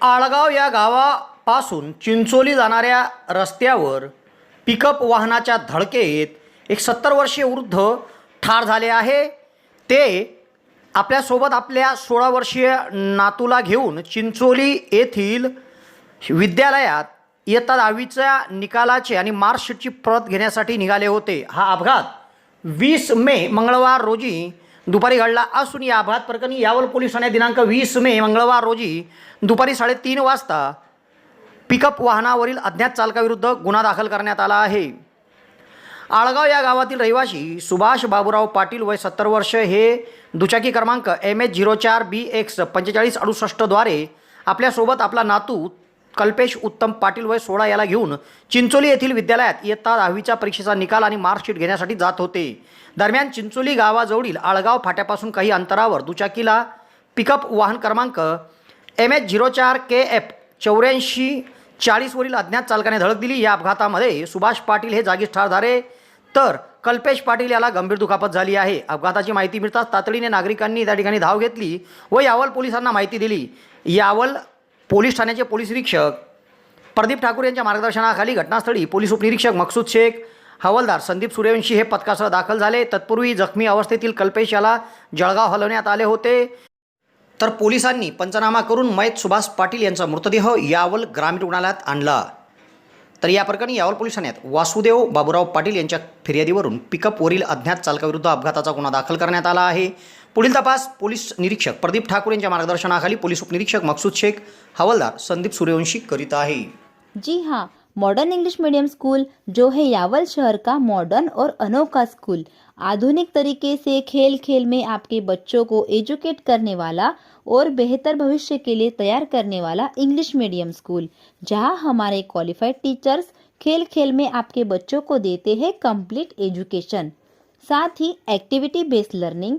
आळगाव या गावापासून चिंचोली जाणाऱ्या रस्त्यावर पिकअप वाहनाच्या धडकेत एक सत्तर वर्षीय वृद्ध ठार झाले आहे. ते आपल्यासोबत आपल्या सोळा वर्षीय नातूला घेऊन चिंचोली येथील विद्यालयात इयत्ता दहावीच्या निकालाचे आणि मार्कशीटची प्रत घेण्यासाठी निघाले होते. हा अपघात वीस मे मंगळवार रोजी दुपारी घडला असून या अपघात प्रकरणी यावल पोलीस ठाण्यात दिनांक वीस मे मंगळवार रोजी दुपारी साडेतीन वाजता पिकअप वाहनावरील अज्ञात चालकाविरुद्ध गुन्हा दाखल करण्यात आला आहे. आळगाव या गावातील रहिवाशी सुभाष बाबूराव पाटील वय सत्तर वर्ष हे दुचाकी क्रमांक एम एच झिरो चार बी एक्स पंचेचाळीस अडुसष्टद्वारे आपल्यासोबत आपला नातू कल्पेश उत्तम पाटील वय सोळा याला घेऊन चिंचोली येथील विद्यालयात इयत्ता दहावीच्या परीक्षेचा निकाल आणि मार्कशीट घेण्यासाठी जात होते. दरम्यान चिंचोली गावाजवळील आळगाव फाट्यापासून काही अंतरावर दुचाकीला पिकअप वाहन क्रमांक एम एच झिरो चार के एफ चौऱ्याऐंशी चाळीसवरील अज्ञात चालकाने धडक दिली. या अपघातामध्ये सुभाष पाटील हे जागीच ठार झाले तर कल्पेश पाटील याला गंभीर दुखापत झाली आहे. अपघाताची माहिती मिळताच तातडीने नागरिकांनी त्या ठिकाणी धाव घेतली व यावल पोलिसांना माहिती दिली. यावल पोलीस ठाण्याचे पोलीस निरीक्षक प्रदीप ठाकूर यांच्या मार्गदर्शनाखाली घटनास्थळी पोलीस उपनिरीक्षक मकसूद शेख हवालदार संदीप सूर्यवंशी हे पथकासह दाखल झाले. तत्पूर्वी जखमी अवस्थेतील कल्पेश याला जळगाव हलवण्यात आले होते. तर पोलिसांनी पंचनामा करून मयत सुभाष पाटील यांचा मृतदेह यावल ग्रामीण रुग्णालयात आणला. तर या प्रकरणी यावल पोलीस ठाण्यात वासुदेव बाबुराव पाटील यांच्या फिर्यादीवरून पिकअपवरील अज्ञात चालकाविरुद्ध अपघाताचा गुन्हा दाखल करण्यात आला आहे. पुढील तपास पोलीस निरीक्षक प्रदीप ठाकूर यांच्या मार्गदर्शनाखाली पोलीस उपनिरीक्षक मकसूद शेख हवालदार संदीप सूर्यवंशी करीत आहे. जी हाँ मॉडर्न इंग्लिश मीडियम स्कूल जो है यावल शहर का मॉडर्न और अनोखा स्कूल आधुनिक तरीके से खेल खेल में आपके बच्चों को एजुकेट करने वाला और बेहतर भविष्य के लिए तैयार करने वाला इंग्लिश मीडियम स्कूल जहां हमारे क्वालिफाइड टीचर्स खेल खेल में आपके बच्चों को देते हैं कंप्लीट एजुकेशन साथ ही एक्टिविटी बेस्ड लर्निंग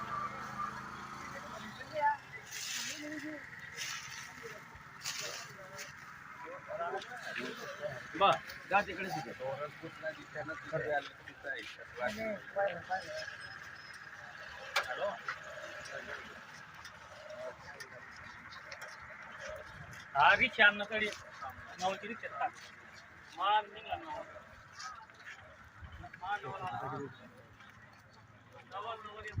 बर जा तिकडे हा रिक्षा अन्नाकडे नवची रिक्षा माल निघला नवा माल नवा नवा